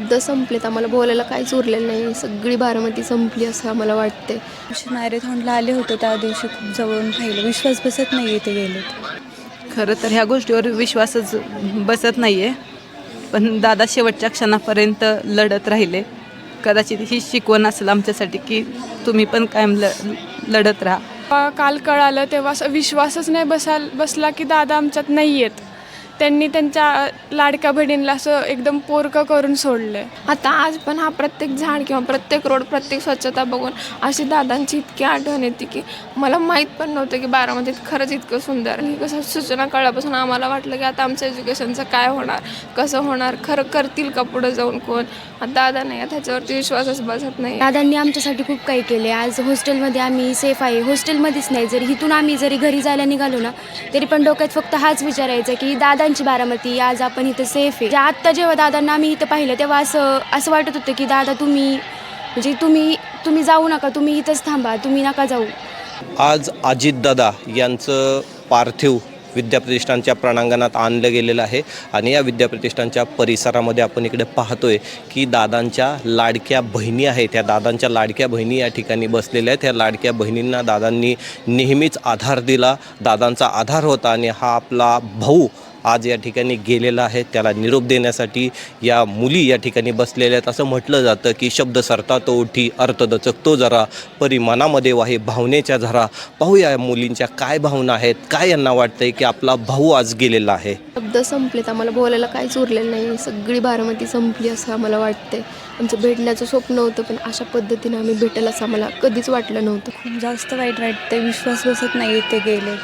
शब्द संपलेत. आम्हाला बोलायला काहीच उरलेलं नाही. सगळी बारामती संपली असं आम्हाला वाटते मॅरेथॉनला आले होते त्या दिवशी खूप जवळून पाहिलं. विश्वास बसत नाही इथे गेलेत खरं तर ह्या गोष्टीवर विश्वासच बसत नाही आहे पण दादा शेवटच्या क्षणापर्यंत लढत राहिले. कदाचित ही शिकवण असेल आमच्यासाठी की तुम्ही पण कायम ल लढत राहा. काल कळालं तेव्हा असं विश्वासच नाही बसाल बसला की दादा आमच्यात नाही आहेत त्यांनी त्यांच्या लाडक्या बहिणीला असं एकदम पोरकं करून सोडलं आता आज पण हा प्रत्येक झाड किंवा प्रत्येक रोड प्रत्येक स्वच्छता बघून अशी दादांची इतकी आठवण येते की मला माहीत पण नव्हतं की बारामतीत खरंच इतकं सुंदर आणि कसं सूचना कळल्यापासून आम्हाला वाटलं की आता आमचं एज्युकेशनचं काय होणार कसं होणार खरं करतील का पुढं जाऊन कोण? आता दादा नाही आता ह्याच्यावरती विश्वासच बसत नाही. दादांनी आमच्यासाठी खूप काही केले आज हॉस्टेलमध्ये आम्ही सेफ आहे. हॉस्टेलमध्येच नाही. जरी इथून आम्ही जरी घरी जायला निघालो ना तरी पण डोक्यात फक्त हाच विचार यायचा की दादांची बारामती आज आपण इथं सेफ आहे. जे आत्ता जेव्हा दादांना आम्ही इथं पाहिलं तेव्हा असं असं वाटत होतं की दादा तुम्ही म्हणजे तुम्ही तुम्ही जाऊ नका तुम्ही इथंच थांबा तुम्ही नका जाऊ. आज अजितदादा यांचं पार्थिव विद्याप्रतिष्ठानच्या प्रणांगणात आणलं गेलेलं आहे. आणि या विद्याप्रतिष्ठानच्या परिसरामध्ये आपण इकडे पाहतोय की दादांच्या लाडक्या बहिणी आहेत. त्या दादांच्या लाडक्या बहिणी या ठिकाणी बसलेल्या आहेत. ह्या लाडक्या बहिणींना दादांनी नेहमीच आधार दिला. दादांचा आधार होता आणि हा आपला भाऊ आज या ठिकाणी गेलेला आहे. त्याला निरोप देण्यासाठी या मुली या ठिकाणी बसलेल्या आहेत. असं म्हटलं जातं की शब्द सरता तो उठी अर्थ दचकतो जरा परी मनामध्ये वाहे भावनेच्या झरा. पाहूया या मुलींच्या काय भावना आहेत. काय यांना वाटतंय की आपला भाऊ आज गेलेला आहे? शब्द संपलेत. आम्हाला बोलायला काहीच उरलेलं नाही. सगळी बारामती संपली असं आम्हाला वाटते आमचं भेटण्याचं स्वप्न होतं पण अशा पद्धतीने आम्ही भेटेल असं आम्हाला कधीच वाटलं नव्हतं. खूप जास्त वाईट वाटते विश्वास बसत नाही इथे गेलेत.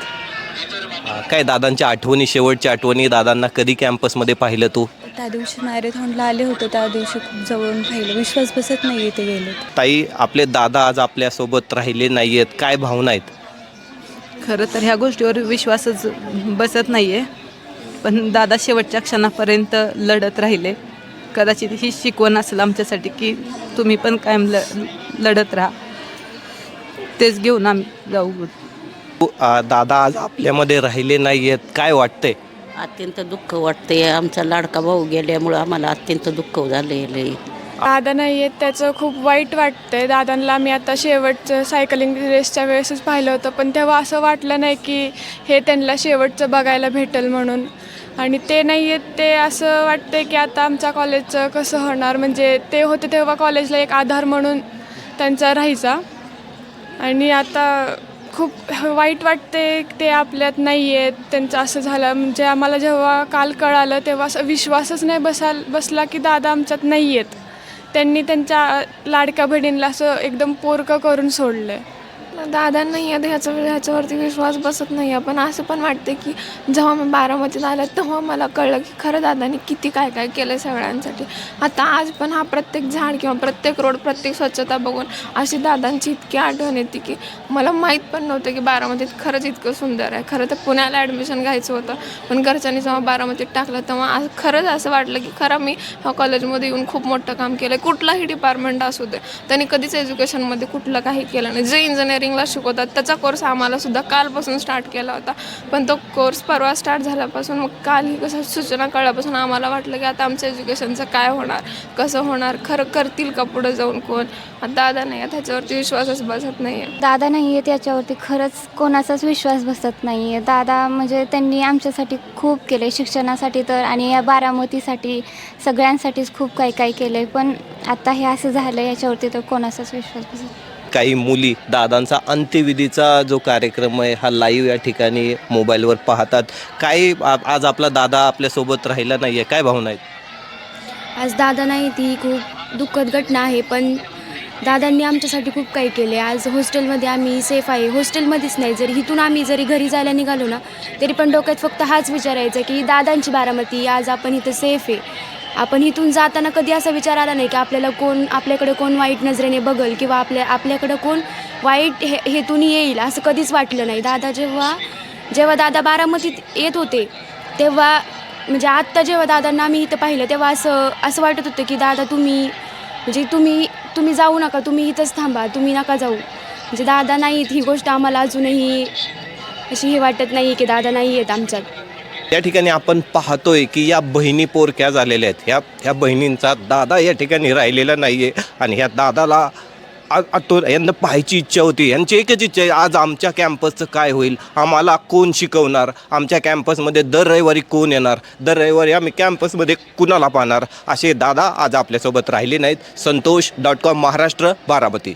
काय दादांच्या आठवणी शेवटच्या आठवणी दादांना कधी कॅम्पसमध्ये पाहिलं तू? त्या दिवशी मॅरेथॉनला आले होते त्या दिवशी खूप जवळून पाहिलं. विश्वास बसत नाही इथे गेलेत ताई आपले दादा आज आपल्यासोबत राहिले नाही आहेत काय भावना आहेत? खरं तर ह्या गोष्टीवर विश्वासच बसत नाही आहे पण दादा शेवटच्या क्षणापर्यंत लढत राहिले. कदाचित ही शिकवण असेल आमच्यासाठी की तुम्ही पण कायम ल लढत राहा. तेच घेऊन आम्ही जाऊ. दादा आज आपल्यामध्ये राहिले नाही आहेत काय वाटतंय? अत्यंत दुःख वाटते आमचा लाडका भाऊ गेल्यामुळं आम्हाला अत्यंत दुःख झालेलं आहे दादा नाही आहेत त्याचं खूप वाईट वाटतंय. दादांना मी आता शेवटचं सायकलिंग रेसच्या वेळेसच पाहिलं होतं. पण तेव्हा असं वाटलं नाही की हे त्यांना शेवटचं बघायला भेटेल म्हणून. आणि ते नाही आहेत ते असं वाटतंय की आता आमच्या कॉलेजचं कसं होणार. म्हणजे ते होते तेव्हा कॉलेजला एक आधार म्हणून त्यांचा राहायचा. आणि आता खूप वाईट वाटते ते आपल्यात नाही आहेत त्यांचं असं झालं. म्हणजे आम्हाला जेव्हा काल कळालं तेव्हा असं विश्वासच नाही बसाल बसला की दादा आमच्यात नाही आहेत त्यांनी त्यांच्या लाडक्या बहिणीला असं एकदम पोरकं करून सोडलं आहे दादांनाही आता ह्याचा ह्याच्यावरती विश्वास बसत नाही आहे. पण असं पण वाटते की जेव्हा मी बारामतीत आलं तेव्हा मला कळलं की खरं दादांनी किती काय काय केलं सगळ्यांसाठी. आता आज पण हा प्रत्येक झाड किंवा प्रत्येक रोड प्रत्येक स्वच्छता बघून अशी दादांची इतकी आठवण येते की मला माहीत पण नव्हतं की बारामतीत खरंच इतकं सुंदर आहे. खरं तर पुण्याला ॲडमिशन घ्यायचं होतं पण घरच्यांनी जेव्हा बारामतीत टाकलं तेव्हा आज खरंच असं वाटलं की खरं मी ह्या कॉलेजमध्ये येऊन खूप मोठं काम केलं आहे कुठलाही डिपार्टमेंट असू दे त्यांनी कधीच एज्युकेशनमध्ये कुठलं काही केलं नाही. जे चांगला शिकवतात. त्याचा कोर्स आम्हाला सुद्धा कालपासून स्टार्ट केला होता. पण तो कोर्स परवा स्टार्ट झाल्यापासून मग काल ही कसं सूचना कळल्यापासून आम्हाला वाटलं की आता आमचं एज्युकेशनचं काय होणार? कसं होणार? खरं करतील का पुढं जाऊन कोण? दादा नाही आहे त्याच्यावरती विश्वासच बसत नाही आहे दादा नाही आहे त्याच्यावरती खरंच कोणाचाच विश्वास बसत नाही आहे दादा म्हणजे त्यांनी आमच्यासाठी खूप केले शिक्षणासाठी तर आणि या बारामतीसाठी सगळ्यांसाठीच खूप काही काही केलं आहे पण आता हे असं झालं याच्यावरती तर कोणाचाच विश्वास बसत नाही. काही मुली दादांचा अंत्यविधीचा जो कार्यक्रम आहे हा लाईव्ह या ठिकाणी मोबाईलवर पाहतात. काही आज आपला दादा आपल्यासोबत राहिला नाही आहे काय भावना आहेत? आज दादा नाही ती खूप दुःखद घटना आहे पण दादांनी आमच्यासाठी खूप काही केले आज हॉस्टेलमध्ये आम्ही सेफ आहे. हॉस्टेलमध्येच नाही जरी इथून आम्ही जरी घरी जायला निघालो ना तरी पण डोक्यात फक्त हाच विचार यायचा की दादांची बारामती आज आपण इथं सेफ आहे. आपण इथून जाताना कधी असा विचार आला नाही की आपल्याला कोण आपल्याकडे कोण वाईट नजरेने बघल किंवा आपल्या आपल्याकडं कोण वाईट हे हेतून येईल असं कधीच वाटलं नाही. दादा जेव्हा जेव्हा दादा बारामतीत येत होते तेव्हा म्हणजे आत्ता जेव्हा दादांना आम्ही इथं पाहिलं तेव्हा असं असं वाटत होतं की दादा तुम्ही म्हणजे तुम्ही तुम्ही जाऊ नका तुम्ही इथंच थांबा तुम्ही नका जाऊ. म्हणजे दादा नाहीत ही गोष्ट आम्हाला अजूनही अशी हे वाटत नाही की दादा नाही आहेत आमच्यात. या ठिकाणी आपण पाहतोय की या बहिणी पोरक्या झालेल्या आहेत. ह्या ह्या बहिणींचा दादा या ठिकाणी राहिलेला नाही आहे आणि ह्या दादाला आ- तो यांना पाहायची इच्छा होती. यांची एकच इच्छा आहे आज आमच्या कॅम्पसचं काय होईल? आम्हाला कोण शिकवणार? आमच्या कॅम्पसमध्ये दर रविवारी कोण येणार? दर रविवारी आम्ही कॅम्पसमध्ये कुणाला पाहणार? असे दादा आज आपल्यासोबत राहिले नाहीत. Santosh dot com Maharashtra Baramati.